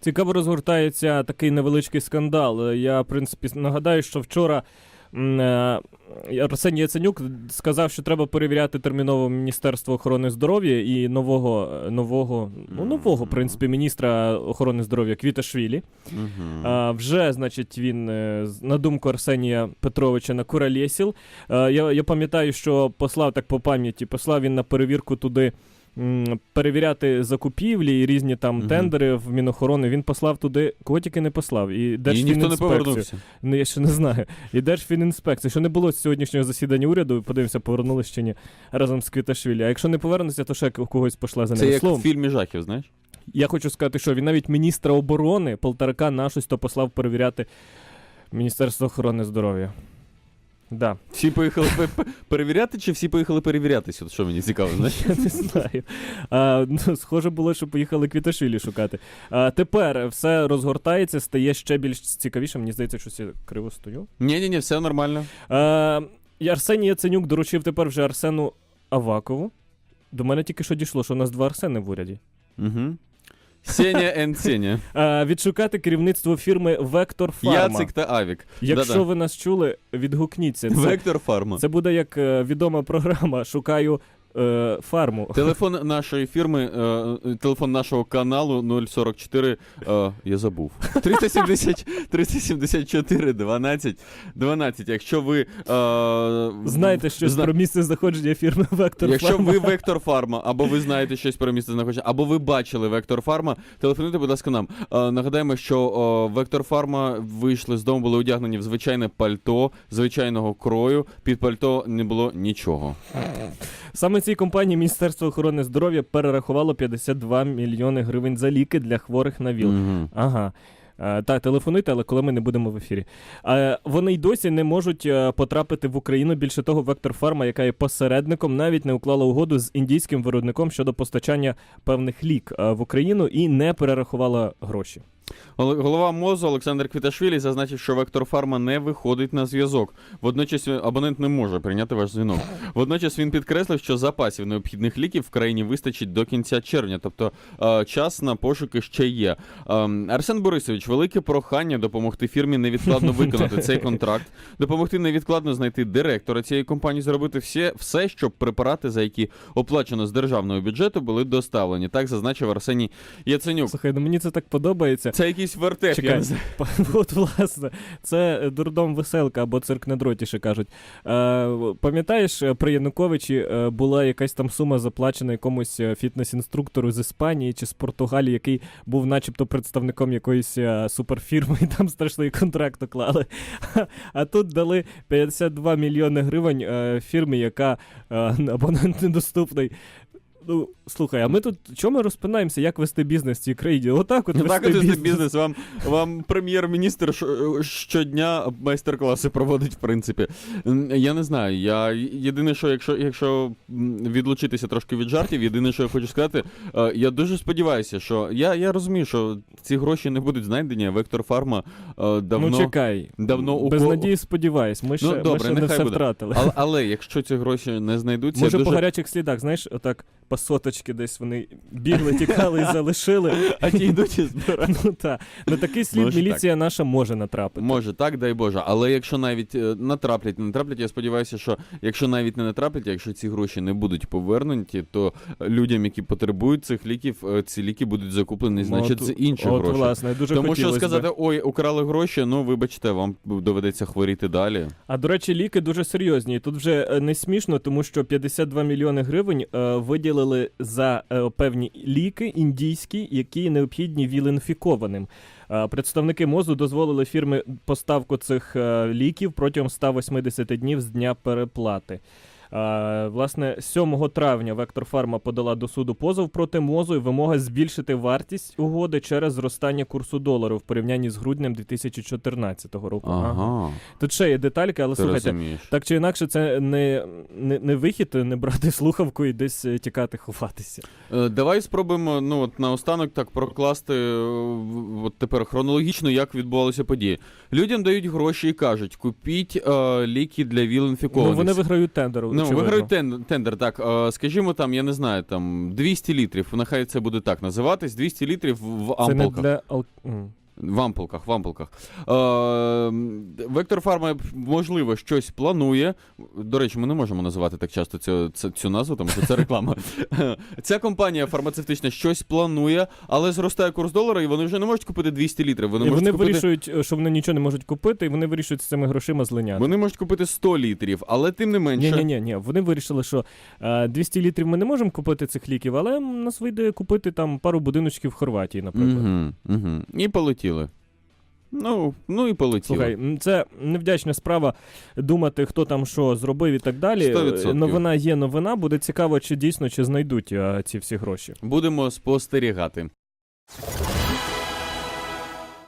Цікаво розгортається такий невеличкий скандал. Я, в принципі, нагадаю, що вчора. е, Арсеній Яценюк сказав, що треба перевіряти терміново Міністерство охорони здоров'я і нового, е, нового, ну, нового, в принципі, міністра охорони здоров'я Квіташвілі. А, вже, значить, він, е, на думку Арсенія Петровича, на Куралєсіл. Я, я пам'ятаю, що послав так по пам'яті, послав він на перевірку туди. Перевіряти закупівлі і різні там тендери в Мінохорони. Він послав туди, кого тільки не послав. І Держфінінспекцію. Ну, я ще не знаю. І Держфінінспекція. Що не було з сьогоднішнього засідання уряду, подивимося, повернулися чи ні разом з Квіташвілі. А якщо не повернуться, то ще когось пошла за Це ними. як Словом, в фільмі жахів, знаєш? я хочу сказати, що він навіть міністра оборони Полторака на щось то послав перевіряти Міністерство охорони здоров'я. Да, Всі поїхали пе- пе- перевіряти, чи всі поїхали перевірятися? От що мені цікаво, знаєш? я не знаю. А, ну, схоже було, що поїхали Квіташвілі шукати. А, тепер все розгортається, стає ще більш цікавіше. Мені здається, що я криво стою. Ні, ні, ні, все нормально. А, і Арсеній Яценюк доручив тепер вже Арсену Авакову. До мене тільки що дійшло, що у нас два Арсени в уряді. Угу. Сеня and Сеня. А, відшукати керівництво фірми Вектор Фарма. Яцик та Авік. Якщо Да-да. ви нас чули, відгукніться. Це, Вектор Фарма. це буде як е, відома програма Шукаю е, фарму. Телефон нашої фірми, е, телефон нашого каналу 044, е, я забув. 370, 374 12 12. Якщо ви... Е, Знаєте щось зна- про місце знаходження фірми Вектор Якщо Фарма? ви Вектор Фарма, або ви знаєте щось про місце знаходження, або ви бачили Вектор Фарма, телефонуйте, будь ласка, нам. Е, нагадаємо, що е, Вектор Фарма вийшли з дому, були одягнені в звичайне пальто, звичайного крою. Під пальто не було нічого. Саме цій компанії Міністерство охорони здоров'я перерахувало 52 мільйони гривень за ліки для хворих на ВІЛ. Мгм. Ага. Е, Так, телефонуйте, але коли ми не будемо в ефірі. Е, Вони й досі не можуть е, потрапити в Україну. Більше того, Вектор Фарма, яка є посередником, навіть не уклала угоду з індійським виробником щодо постачання певних лік е, в Україну і не перерахувала гроші. Гол- Голова МОЗу Олександр Квіташвілі зазначив, що Вектор Фарма не виходить на зв'язок. Водночас абонент не може прийняти ваш дзвінок. Водночас він підкреслив, що запасів необхідних ліків в країні вистачить до кінця червня, тобто е, час на пошуки ще є. Ем, Арсен Борисович, велике прохання допомогти фірмі невідкладно виконати цей контракт, допомогти невідкладно знайти директора цієї компанії, зробити все, все, щоб препарати, за які оплачено з державного бюджету, були доставлені. Так зазначив Арсеній Яценюк. Слухай, ну мені це так подобається. Це якийсь вертеп. я Чекай. не знаю. От, власне, це дурдом веселка або цирк на дроті, ще кажуть. Е, пам'ятаєш, е, при Януковичі е, була якась там сума заплачена якомусь е, фітнес-інструктору з Іспанії чи з Португалії, який був начебто представником якоїсь суперфірми, і там страшний контракт уклали. А тут дали 52 мільйони гривень фірмі, яка абонент недоступний. Ну, слухай, а ми тут чому ми розпинаємося, як вести бізнес в цій країні? Отак от Ну вести бізнес. це бізнес. Вам, вам прем'єр-міністр щодня майстер-класи проводить, в принципі. Я не знаю. Я єдине, що якщо, якщо відлучитися трошки від жартів, єдине, що я хочу сказати, е, я дуже сподіваюся, що я, я розумію, що ці гроші не будуть знайдені. Вектор Фарма е, давно. ну чекай. давно у Без надії сподіваюсь. Ми ще, Ну, добре, ми ще не нехай все буде. втратили. Але, але якщо ці гроші не знайдуться, Може, я по гарячих слідах, знаєш, отак по соточки десь вони бігли, тікали і залишили. а ті йдуть і збирають. Ну так. На такий слід Може, міліція наша може натрапити. Може, так, дай Боже. Але якщо навіть е, натраплять, не натраплять, я сподіваюся, що якщо навіть не натраплять, якщо ці гроші не будуть повернуті, то людям, які потребують цих ліків, е, ці ліки будуть закуплені, значить, Ну, з от- інших от, грошей. власне, дуже Тому що хотілося би. сказати, ой, украли гроші, ну вибачте, вам доведеться хворіти далі. А до речі, ліки дуже серйозні. І Тут вже е, не смішно, тому що 52 мільйони гривень е, виділили за е, певні ліки індійські, які необхідні віл-інфікованим. Е, Представники МОЗу дозволили фірми поставку цих е, ліків протягом 180 днів з дня переплати. Власне, 7 травня Вектор Фарма подала до суду позов проти МОЗу і вимога збільшити вартість угоди через зростання курсу долару в порівнянні з груднем 2014 року. Ага, Тут ще є детальки, але ти слухайте, розумієш. так чи інакше, це не, не, не вихід, не брати слухавку і десь е, тікати, ховатися. Е, Давай спробуємо ну, от, наостанок так прокласти е, от тепер хронологічно, як відбувалися події. Людям дають гроші і кажуть, купіть е, ліки для Ну, ВІЛ-інфікованих. вони виграють тендер. Ну, очевидно. виграють тен- тендер, так. Е, скажімо, там, я не знаю, там 200 літрів, нехай це буде так називатись, 200 літрів в Це не ампулках. для ал... М. В ампулках, в ампулках. Е, Вектор Фарма, можливо, щось планує. До речі, ми не можемо називати так часто цю, цю, цю назву, тому що це реклама. Ця компанія фармацевтична щось планує, але зростає курс долара, і вони вже не можуть купити 200 літрів. Вони, І можуть вони купити... вирішують, е, що вони нічого не можуть купити, і вони вирішують з цими грошима злиняти. Вони можуть купити 100 літрів, але тим не менше. Ні, ні, ні. Вони вирішили, що е, 200 літрів ми не можемо купити цих ліків, але нас вийде купити там пару будиночків в Хорватії, наприклад. Угу, угу. І полетіли. Ну, ну і полетіли. Слухай, це невдячна справа думати, хто там що зробив і так далі. 100%. Е, Новина є новина. Буде цікаво, чи дійсно чи знайдуть а, ці всі гроші. Будемо спостерігати.